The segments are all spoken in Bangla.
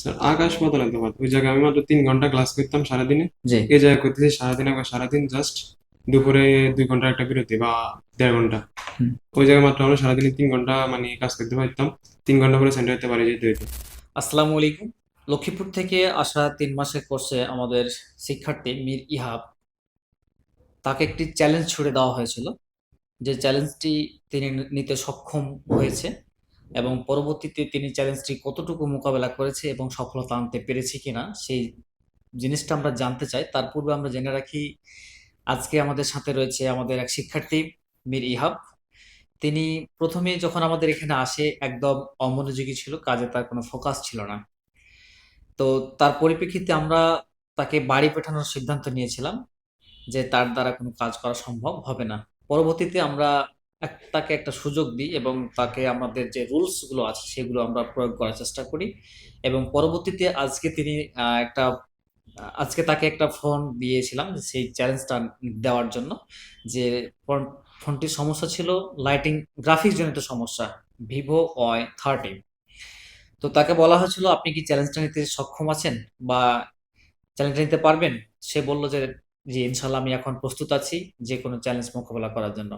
স্যার আকাশ পাতাল তফাৎ ওই জায়গায় আমি মাত্র তিন ঘণ্টা ক্লাস করতাম সারাদিনে। জি। এই জায়গায় করতেছি সারাদিন একবার সারাদিন জাস্ট দুপুরে দুই ঘণ্টা একটা বিরতি বা দেড় ঘণ্টা। ওই জায়গায় মাত্র আমরা সারাদিনে তিন ঘণ্টা মানে কাজ করতে পারতাম। তিন ঘণ্টা পরে সেন্টার যেতে পারি যেতে হইতো। আসসালামু আলাইকুম। লক্ষ্মীপুর থেকে আসা তিন মাসের কোর্সে আমাদের শিক্ষার্থী মীর ইহাব তাকে একটি চ্যালেঞ্জ ছুড়ে দেওয়া হয়েছিল। যে চ্যালেঞ্জটি তিনি নিতে সক্ষম হয়েছে। এবং পরবর্তীতে তিনি চ্যালেঞ্জটি কতটুকু মোকাবেলা করেছে এবং সফলতা আনতে পেরেছে কিনা, সেই জিনিসটা আমরা জানতে চাই। তার পূর্বে আমরা জেনে রাখি, আজকে আমাদের সাথে রয়েছে আমাদের এক শিক্ষার্থী, মীর ইহাব। তিনি প্রথমে যখন আমাদের এখানে আসে, একদম অমনোযোগী ছিল, কাজে তার কোনো ফোকাস ছিল না। তো তার পরিপ্রেক্ষিতে আমরা তাকে বাড়ি পাঠানোর সিদ্ধান্ত নিয়েছিলাম যে তার দ্বারা কোনো কাজ করা সম্ভব হবে না। পরবর্তীতে আমরা তাকে একটা সুযোগ দিই এবং তাকে আমাদের যে রুলসগুলো আছে সেগুলো আমরা প্রয়োগ করার চেষ্টা করি এবং পরবর্তীতে আজকে তিনি একটা, আজকে তাকে একটা ফোন দিয়েছিলাম সেই চ্যালেঞ্জটা দেওয়ার জন্য যে ফোন- ফোনটির সমস্যা ছিল লাইটিং, গ্রাফিক্স জনিত সমস্যা, ভিভো ওয়াই থার্টি তো তাকে বলা হয়েছিল, আপনি কি চ্যালেঞ্জটা নিতে সক্ষম আছেন বা চ্যালেঞ্জটা নিতে পারবেন? সে বলল যে জি ইনশাল্লাহ আমি এখন প্রস্তুত আছি যে কোনো চ্যালেঞ্জ মোকাবেলা করার জন্য।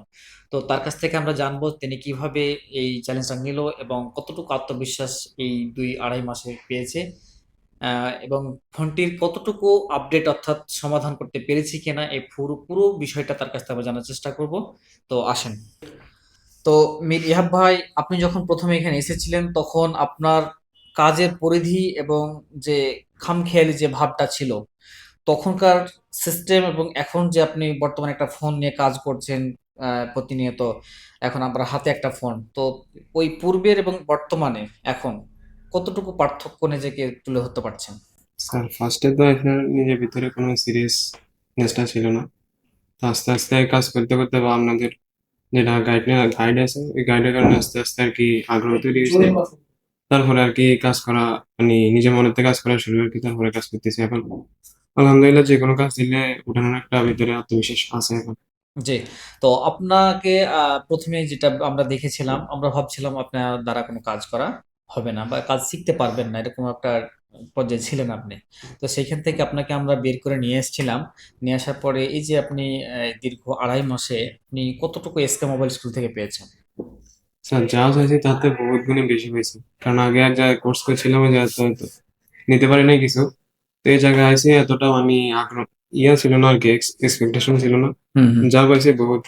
তো তার কাছ থেকে আমরা জানব তিনি কীভাবে এই চ্যালেঞ্জটা নিল এবং কতটুকু আত্মবিশ্বাস এই দুই আড়াই মাসে পেয়েছে এবং ফোনটির কতটুকু আপডেট অর্থাৎ সমাধান করতে পেরেছি কিনা এই পুরো পুরো বিষয়টা তার কাছ থেকে আমরা জানার চেষ্টা করব। তো আসেন। তো মীর ইহাব ভাই, আপনি যখন প্রথমে এখানে এসেছিলেন তখন আপনার কাজের পরিধি এবং যে খামখেয়ালি যে ভাবটা ছিল তখনকার সিস্টেম এবং এখন যে আপনি বর্তমানে একটা ফোন নিয়ে কাজ করছেন আহ, প্রতিনিয়ত এখন আপনার হাতে একটা ফোন তো ওই পূর্বের এবং বর্তমানে এখন কতটুকু পার্থক্য নিজেকে তুলে ধরতে পারছেন? স্যার ফার্স্টে তো এখানে নিজের ভিতরে কোনো সিরিয়াসনেসটা ছিল না। তো আস্তে আস্তে কাজ করতে করতে বা আপনাদের যেটা গাইড গাইড আছে ওই গাইডের কারণে আস্তে আস্তে আর কি আগ্রহ তৈরি হয়েছে। তারপরে আর কি কাজ করা মানে নিজের মনের থেকে কাজ করা শুরু আর কি তারপরে কাজ করতেছি এখন। আলহামদুলিল্লাহ যে কোনো কাজ দিলে উঠানোর একটা ভিতরে আত্মবিশ্বাস আছে এখন। জি তো আপনাকে আহ, প্রথমে যেটা আমরা দেখেছিলাম আমরা ভাবছিলাম আপনার দ্বারা কোনো কাজ করা হবে না বা কাজ শিখতে পারবেন না এরকম একটা পর্যায়ে ছিলেন আপনি। তো সেইখান থেকে আপনাকে আমরা বের করে নিয়ে এসেছিলাম। নিয়ে আসার পরে এই যে আপনি আহ, দীর্ঘ আড়াই মাসে আপনি কতটুকু এসকে মোবাইল স্কুল থেকে পেয়েছেন? স্যার যা চাইছি তাতে বহুত গুণে বেশি হয়েছে। কারণ আগে এক জায়গায় কোর্স করছিলাম ওই জায়গায় তো হয়তো নিতে পারি নাই কিছু। তো এই জায়গায় আইসি এতটা মানে আগ্রহ ইয়া ছিল না আর কি এক্সপেকটেশন ছিল না। যা পাইছি বহুত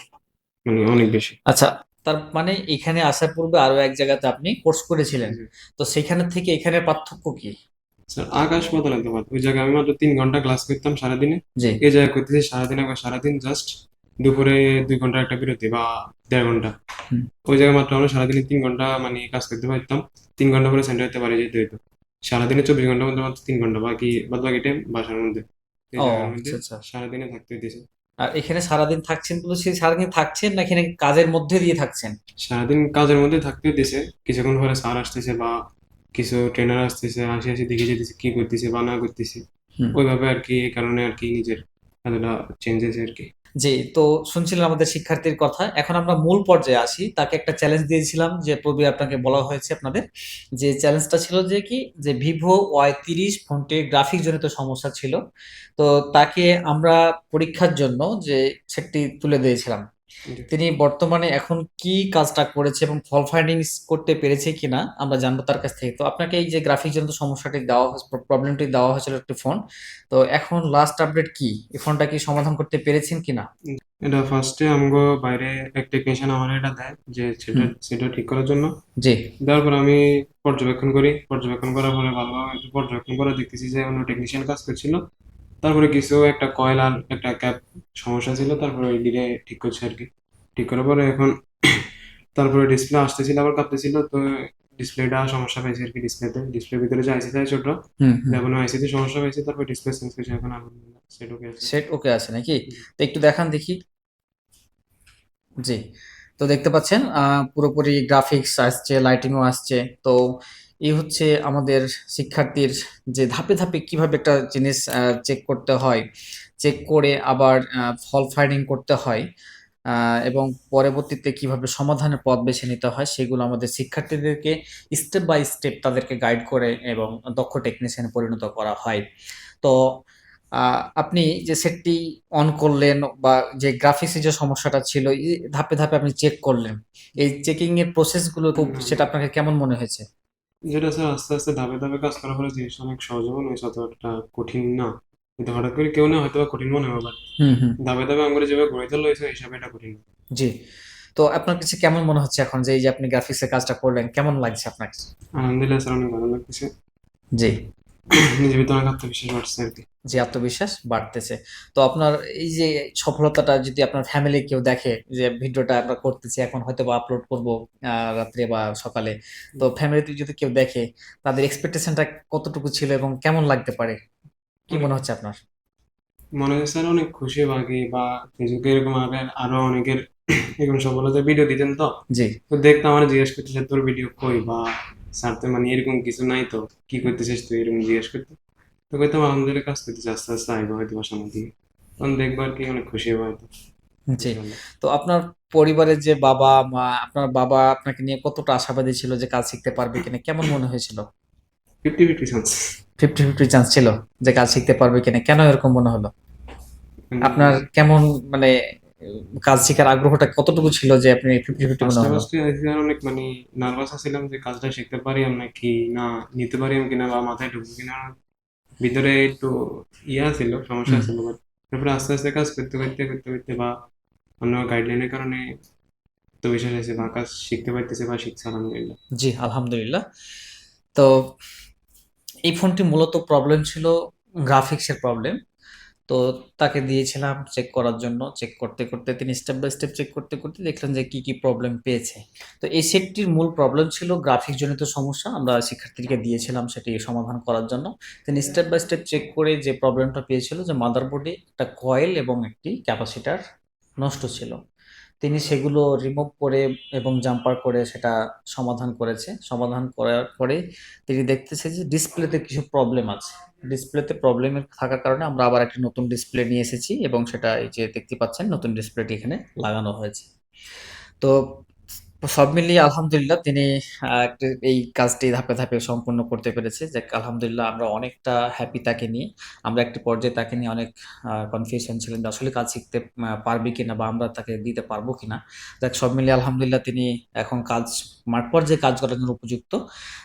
মানে অনেক বেশি। আচ্ছা তার মানে এখানে আসার পূর্বে আরও এক জায়গাতে আপনি কোর্স করেছিলেন। তো সেখানে থেকে এখানে পার্থক্য কি? স্যার আকাশ পাতাল তফাৎ ওই জায়গায় আমি মাত্র তিন ঘণ্টা ক্লাস করতাম সারাদিনে। এই জায়গায় করতেছি সারাদিন একবার সারাদিন জাস্ট দুপুরে দুই ঘণ্টা একটা বিরতি বা দেড় ঘণ্টা। ওই জায়গায় মাত্র আমরা সারাদিনে তিন ঘণ্টা মানে কাজ করতে পারতাম। তিন ঘণ্টা পরে সেন্টার যেতে পারে যেতে হইতো। সারাদিনে চব্বিশ ঘণ্টার মধ্যে মাত্র তিন ঘণ্টা বাকি বাদ বাকি টাইম বাসার মধ্যে। ও আচ্ছা আচ্ছা। সারাদিনে থাকতে হইতেছে আর এখানে সারাদিন থাকছেন বলে সেই সারাদিন থাকছেন না এখানে কাজের মধ্যে দিয়ে থাকছেন? সারাদিন কাজের মধ্যে থাকতে হইতেছে কিছুক্ষণ পরে স্যার আসতেছে বা কিছু ট্রেনার আসতেছে আসি আসি দেখে যেতেছে কি করতেছে বা না করতেছে। ওইভাবে আর কি এই কারণে আর কি নিজের এতটা চেঞ্জ হয়েছে আর কি। জি, তো শুনছিলেন আমাদের শিক্ষার্থীর কথা। এখন আমরা মূল পর্যায়ে আসি। তাকে একটা চ্যালেঞ্জ দিয়েছিলাম যে পূর্বে আপনাকে বলা হয়েছে আপনাদের যে চ্যালেঞ্জটা ছিল যে কি? যে ভিভো ওয়াই তিরিশ ফোনটির গ্রাফিক জনিত সমস্যা ছিল। তো তাকে আমরা পরীক্ষার জন্য যে সেটটি তুলে দিয়েছিলাম। তিনি বর্তমানে এখন কি কাজটা করেছে এবং ফল ফাইন্ডিং করতে পেরেছে কিনা আমরা জানব তার কাছ থেকে। তো আপনাকে এই যে গ্রাফিক জনিত সমস্যাটি দেওয়া প্রবলেমটি দেওয়া হয়েছিল একটি ফোন তো এখন লাস্ট আপডেট কি? এই ফোনটা কি সমাধান করতে পেরেছেন কিনা? এটা ফার্স্টে আমগো বাইরে এক টেকনিশিয়ান আমার এটা দেয় যে সেটা সেটা ঠিক করার জন্য। জি। দেওয়ার পর আমি পর্যবেক্ষণ করি। পর্যবেক্ষণ করার পরে ভালোভাবে একটু পর্যবেক্ষণ করে দেখতেছি যে অন্য টেকনিশিয়ান কাজ করছিল। তারপরে কিছু একটা কয়েল আর একটা ক্যাপ সমস্যা ছিল তারপরে ওই দিকে ঠিক করছে আর কি। ঠিক করার পরে এখন তারপরে ডিসপ্লে আসতেছিল আবার কাঁপতেছিল তো ডিসপ্লেটা সমস্যা পেয়েছে আর কি ডিসপ্লেতে ডিসপ্লের ভিতরে যে আইসি থাকে ছোট এখন আইসিতে সমস্যা পেয়েছে তারপর ডিসপ্লে চেঞ্জ করেছে এখন সেট ওকে আছে। সেট ওকে আছে নাকি? তো একটু দেখান দেখি। জি। তো দেখতে পাচ্ছেন আহ, পুরোপুরি গ্রাফিক্স আসছে লাইটিংও আসছে তো এই হচ্ছে আমাদের শিক্ষার্থীর যে ধাপে ধাপে কীভাবে একটা জিনিস চেক করতে হয়। চেক করে আবার ফল ফাইন্ডিং করতে হয় এবং পরবর্তীতে কীভাবে সমাধানের পথ বেছে নিতে হয় সেগুলো আমাদের শিক্ষার্থীদেরকে স্টেপ বাই স্টেপ তাদেরকে গাইড করে এবং দক্ষ টেকনিশিয়ানে পরিণত করা হয়। তো আপনি যে সেটটি অন করলেন বা যে গ্রাফিক্সের যে সমস্যাটা ছিল ধাপে ধাপে আপনি চেক করলেন। এই চেকিং এর প্রসেসগুলো খুব সেটা আপনাকে কেমন মনে হয়েছে? যেটা স্যার আস্তে আস্তে ধাপে ধাপে কাজ করার পরে জিনিসটা অনেক সহজ মনে হয়েছে অতটা কঠিন না। কিন্তু হঠাৎ করে কেউ না হয়তো বা কঠিন মনে হবে ধাপে ধাপে আমরা যেভাবে গড়ে তোলা হয়েছে এই হিসাবে এটা কঠিন। জি। তো আপনার কাছে কেমন মনে হচ্ছে এখন যে এই যে আপনি গ্রাফিক্সের কাজটা করলেন কেমন লাগছে আপনার কাছে? আলহামদুলিল্লাহ স্যার অনেক ভালো লাগতেছে। জি। নিজের ভিতরে আত্মবিশ্বাস বাড়ছে আর কি। যে আত্মবিশ্বাস বাড়তেছে। তো আপনার এই যে সফলতাটা যদি আপনার ফ্যামিলি কেউ দেখে যে ভিডিওটা আমরা করতেছি এখন হয়তো বা আপলোড করব রাত্রে বা সকালে। তো ফ্যামিলিতে যদি কেউ দেখে তাদের এক্সপেকটেশনটা কতটুকু ছিল এবং কেমন লাগতে পারে? কি মনে হচ্ছে আপনার? মনে হয় স্যার অনেক খুশি বাকি বা ফেসবুকে এরকম আগে আরও অনেকের এরকম সফলতার ভিডিও দিতেন তো। জি। তো দেখতাম আমার জিজ্ঞেস করতেছে তোর ভিডিও কই? বা স্যার তো মানে এরকম কিছু নাই তো। কি করতেছিস তুই? এরকম জিজ্ঞেস করতে। তো কইতাম আলহামদুলিল্লাহ কাজ করতেছি আস্তে আস্তে আইবো হয়তো বা সামনে দিকে তখন দেখব আর কি অনেক খুশি হব হয়তো। জি। তো আপনার পরিবারের যে বাবা মা আপনার বাবা আপনাকে নিয়ে কতটা আশাবাদী ছিল যে কাজ শিখতে পারবে কিনা? কেমন মনে হয়েছিল? Fifty fifty chance fifty fifty chance ছিল যে কাজ শিখতে পারবে কিনা? কেন এরকম মনে হলো? আপনার কেমন মানে কাজ শেখার আগ্রহটা কতটুকু ছিল যে আপনি ফিফটি ফিফটি মনে আজকে অনেক মানে নার্ভাস আছিলাম যে কাজটা শিখতে পারি আমি নাকি না নিতে পারি আমি কিনা বা মাথায় ঢুকবো কিনা। ভিতরে একটু ইয়া ছিল সমস্যা। ছিল তারপরে আস্তে আস্তে কাজ করতে করতে করতে করতে বা অন্য গাইডলাইনের কারণে তো বিশ্বাস আছে বা কাজ শিখতে পারতেছে বা শিখছে আলহামদুলিল্লাহ। জি আলহামদুলিল্লাহ। তো এই ফোনটি মূলত প্রবলেম ছিল গ্রাফিক্সের প্রবলেম তো তাকে দিয়েছিলাম চেক করার জন্য। চেক করতে করতে তিনি স্টেপ বাই স্টেপ চেক করতে করতে দেখলেন যে কি কি প্রবলেম পেয়েছে। তো এই সেটটির মূল প্রবলেম ছিল গ্রাফিক জনিত সমস্যা। আমরা শিক্ষার্থীকে দিয়েছিলাম সেটি সমাধান করার জন্য। তিনি স্টেপ বাই স্টেপ চেক করে যে প্রবলেমটা পেয়েছিল যে মাদারবোর্ডে একটা কয়েল এবং একটি ক্যাপাসিটার নষ্ট ছিল। তিনি সেগুলো রিমুভ করে এবং জাম্পার করে সেটা সমাধান করেছে। সমাধান করার পরে তিনি দেখতেছে যে ডিসপ্লেতে কিছু প্রবলেম আছে। ডিসপ্লেতে প্রবলেম থাকার কারণে আমরা আবার একটি নতুন ডিসপ্লে নিয়ে এসেছি এবং সেটা এই যে দেখতে পাচ্ছেন, নতুন ডিসপ্লেটি এখানে লাগানো হয়েছে। তো সব মিলিয়ে আলহামদুলিল্লাহ তিনি এই কাজটি ধাপে ধাপে সম্পূর্ণ করতে পেরেছে। যে আলহামদুলিল্লাহ আমরা অনেকটা হ্যাপি তাকে নিয়ে। আমরা একটি পর্যায়ে তাকে নিয়ে অনেক কনফিউশন ছিলেন যে আসলে কাজ শিখতে পারবে কিনা বা আমরা তাকে দিতে পারব কিনা। দেখ সব মিলিয়ে আলহামদুলিল্লাহ তিনি এখন কাজ, মাঠ পর্যায়ে কাজ করার জন্য উপযুক্ত।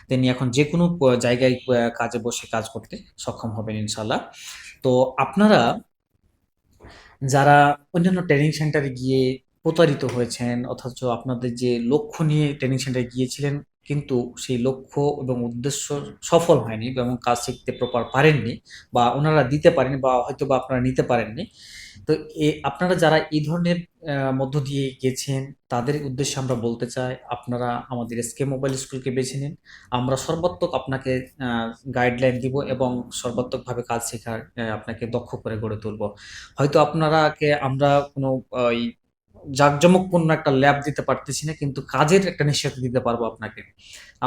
তিনি এখন যে কোনো জায়গায় কাজে বসে কাজ করতে সক্ষম হবেন ইনশাল্লাহ তো আপনারা যারা অন্যান্য ট্রেনিং সেন্টারে গিয়ে প্রতারিত হয়েছেন, অথচ আপনাদের যে লক্ষ্য নিয়ে ট্রেনিং সেন্টারে গিয়েছিলেন, কিন্তু সেই লক্ষ্য এবং উদ্দেশ্য সফল হয়নি এবং কাজ শিখতে প্রপার পারেননি বা ওনারা দিতে পারেনি বা হয়তো বা আপনারা নিতে পারেননি। তো এ, আপনারা যারা এই ধরনের মধ্য দিয়ে গেছেন, তাদের উদ্দেশ্যে আমরা বলতে চাই, আপনারা আমাদের এসকে মোবাইল স্কুলকে বেছে নিন। আমরা সর্বাত্মক আপনাকে গাইডলাইন দিব এবং সর্বাত্মকভাবে কাজ শেখার আপনাকে দক্ষ করে গড়ে তুলব। হয়তো আপনারাকে আমরা কোনো জাঁকজমকপূর্ণ একটা ল্যাব দিতে পারতেছি না, কিন্তু কাজের একটা নিশ্চয়তা দিতে পারব আপনাকে।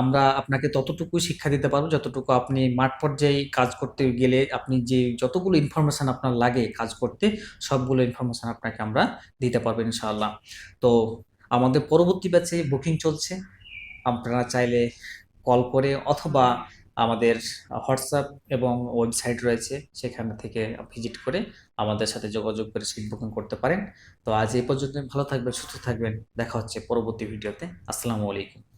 আমরা আপনাকে ততটুকু শিক্ষা দিতে পারব, যতটুকু আপনি মাঠ পর্যায়ে কাজ করতে গেলে আপনি যে যতগুলো ইনফরমেশন আপনার লাগে কাজ করতে, সবগুলো ইনফরমেশন আপনাকে আমরা দিতে পারব ইনশাআল্লাহ। তো আমাদের পরবর্তী ব্যাচে বুকিং চলছে। আপনারা চাইলে কল করে অথবা আমাদের হোয়াটসঅ্যাপ এবং ওয়েবসাইট রয়েছে, সেখান থেকে ভিজিট করে আমাদের সাথে যোগাযোগ করে সিট বুকিং করতে পারেন। তো আজ এই পর্যন্ত ভালো থাকবেন, সুস্থ থাকবেন। দেখা হচ্ছে পরবর্তী ভিডিওতে। আসসালামু আলাইকুম।